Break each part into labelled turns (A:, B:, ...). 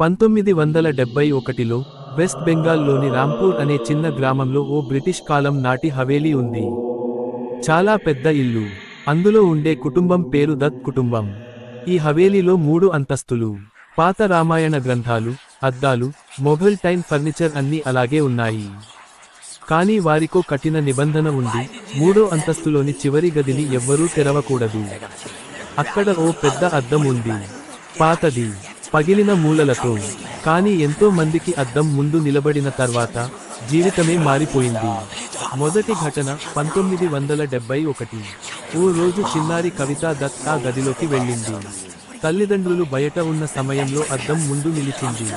A: పంతొమ్మిది వందల డెబ్బై ఒకటిలో వెస్ట్ బెంగాల్లోని రాంపూర్ అనే చిన్న గ్రామంలో ఓ బ్రిటిష్ కాలం నాటి హవేలీ ఉంది. చాలా పెద్ద ఇల్లు. అందులో ఉండే కుటుంబం పేరు దత్ కుటుంబం. ఈ హవేలీలో మూడు అంతస్తులు పాత రామాయణ గ్రంథాలు అద్దాలు మొఘల్ టైం ఫర్నిచర్ అన్నీ అలాగే ఉన్నాయి. కానీ వారికో కఠిన నిబంధన ఉంది మూడో అంతస్తులోని చివరి గదిని ఎవ్వరూ తెరవకూడదు. అక్కడ ఓ పెద్ద అద్దం ఉంది. పాతది. పగిలిన మూలలతో కానీ ఎంతో మందికి అద్దం ముందు నిలబడిన తర్వాత జీవితమే మారిపోయింది. మొదటి ఘటన పంతొమ్మిది వందల డెబ్బై ఒకటి. ఓ రోజు చిన్నారి కవితా దత్ ఆ గదిలోకి వెళ్ళింది. తల్లిదండ్రులు బయట ఉన్న సమయంలో అద్దం ముందు నిలిచింది.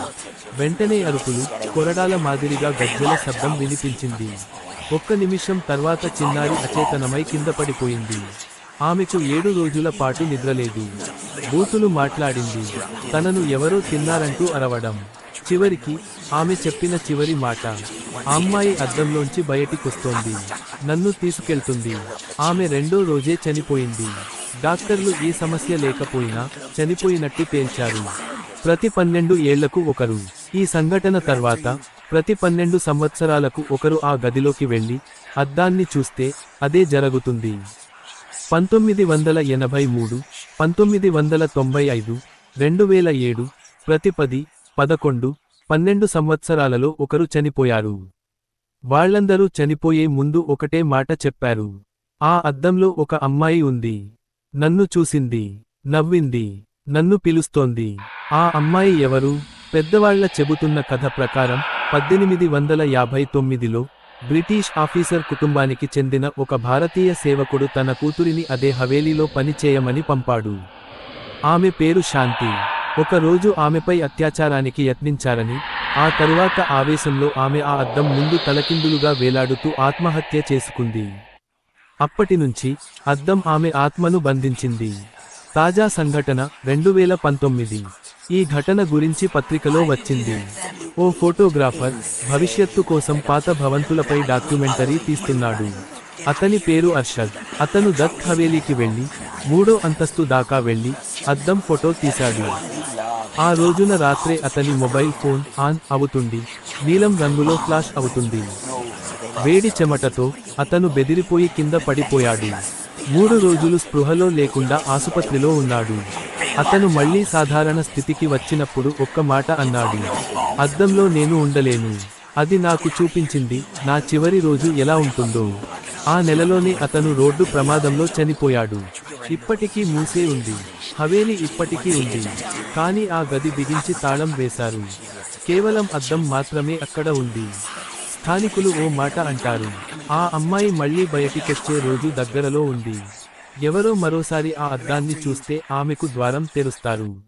A: వెంటనే అరుపులు కొరడాల మాదిరిగా గజ్జల శబ్దం వినిపించింది. ఒక్క నిమిషం తర్వాత చిన్నారి అచేతనమై కింద పడిపోయింది. ఆమెకు ఏడు రోజుల పాటు నిద్రలేదు. బూతులు మాట్లాడింది. తనను ఎవరో తిన్నారంటూ అరవడం. చివరికి ఆమె చెప్పిన చివరి మాట. అమ్మాయి అద్దంలోంచి బయటికొస్తోంది నన్ను తీసుకెళ్తుంది. ఆమె రెండో రోజే చనిపోయింది. డాక్టర్లు ఈ సమస్య లేకపోయినా చనిపోయినట్టు తేల్చారు. ప్రతి పన్నెండు ఏళ్ళకు ఒకరు. ఈ సంఘటన తర్వాత ప్రతి పన్నెండు సంవత్సరాలకు ఒకరు ఆ గదిలోకి వెళ్ళి అద్దాన్ని చూస్తే అదే జరుగుతుంది. పంతొమ్మిది వందల ఎనభై మూడు పంతొమ్మిది వందల తొంభై ఐదు రెండు వేల ఏడు ప్రతి పది పదకొండు పన్నెండు సంవత్సరాలలో ఒకరు చనిపోయారు. వాళ్ళందరూ చనిపోయే ముందు ఒకటే మాట చెప్పారు. ఆ అద్దంలో ఒక అమ్మాయి ఉంది. నన్ను చూసింది నవ్వింది నన్ను పిలుస్తోంది. ఆ అమ్మాయి ఎవరు? పెద్దవాళ్ళ చెబుతున్న కథ ప్రకారం పద్దెనిమిది వందల యాభై తొమ్మిదిలో బ్రిటిష్ ఆఫీసర్ కుటుంబానికి చెందిన ఒక భారతీయ సేవకుడు తన కూతురిని అదే హవేలీలో పనిచేయమని పంపాడు. ఆమె పేరు శాంతి. ఒకరోజు ఆమెపై అత్యాచారానికి యత్నించారని ఆ తరువాత ఆవేశంలో ఆమె ఆ అద్దం ముందు తలకిందులుగా వేలాడుతూ ఆత్మహత్య చేసుకుంది. అప్పటినుంచి అద్దం ఆమె ఆత్మను బంధించింది. తాజా సంఘటన రెండు వేల పంతొమ్మిది. ఈ ఘటన గురించి పత్రికలో వచ్చింది. ఓ ఫోటోగ్రాఫర్ భవిష్యత్తు కోసం పాత భవంతులపై డాక్యుమెంటరీ తీస్తున్నాడు. అతని పేరు అర్షద్. అతను దత్ హవేలీకి వెళ్ళి మూడో అంతస్తు దాకా వెళ్ళి అద్దం ఫోటో తీశాడు. ఆ రోజున రాత్రే అతని మొబైల్ ఫోన్ ఆన్ అవుతుంది. నీలం రంగులో ఫ్లాష్ అవుతుంది. వేడి చెమటతో అతను బెదిరిపోయి కింద పడిపోయాడు. మూడు రోజులు స్పృహలో లేకుండా ఆసుపత్రిలో ఉన్నాడు. అతను మళ్ళీ సాధారణ స్థితికి వచ్చినప్పుడు ఒక్క మాట అన్నాడు. అద్దంలో నేను ఉండలేను. అది నాకు చూపించింది నా చివరి రోజు ఎలా ఉంటుందో. ఆ నెలలోనే అతను రోడ్డు ప్రమాదంలో చనిపోయాడు. ఇప్పటికీ మూసే ఉంది. హవేలి ఇప్పటికీ ఉంది. కానీ ఆ గది బిగించి తాళం వేశారు. కేవలం అద్దం మాత్రమే అక్కడ ఉంది. స్థానికులు ఓ మాట అంటారు. ఆ అమ్మాయి మళ్ళీ బయటికొచ్చే రోజు దగ్గరలో ఉంది. ఎవరో మరోసారి ఆ అద్దాన్ని చూస్తే ఆమెకు ద్వారం తెరుస్తారు.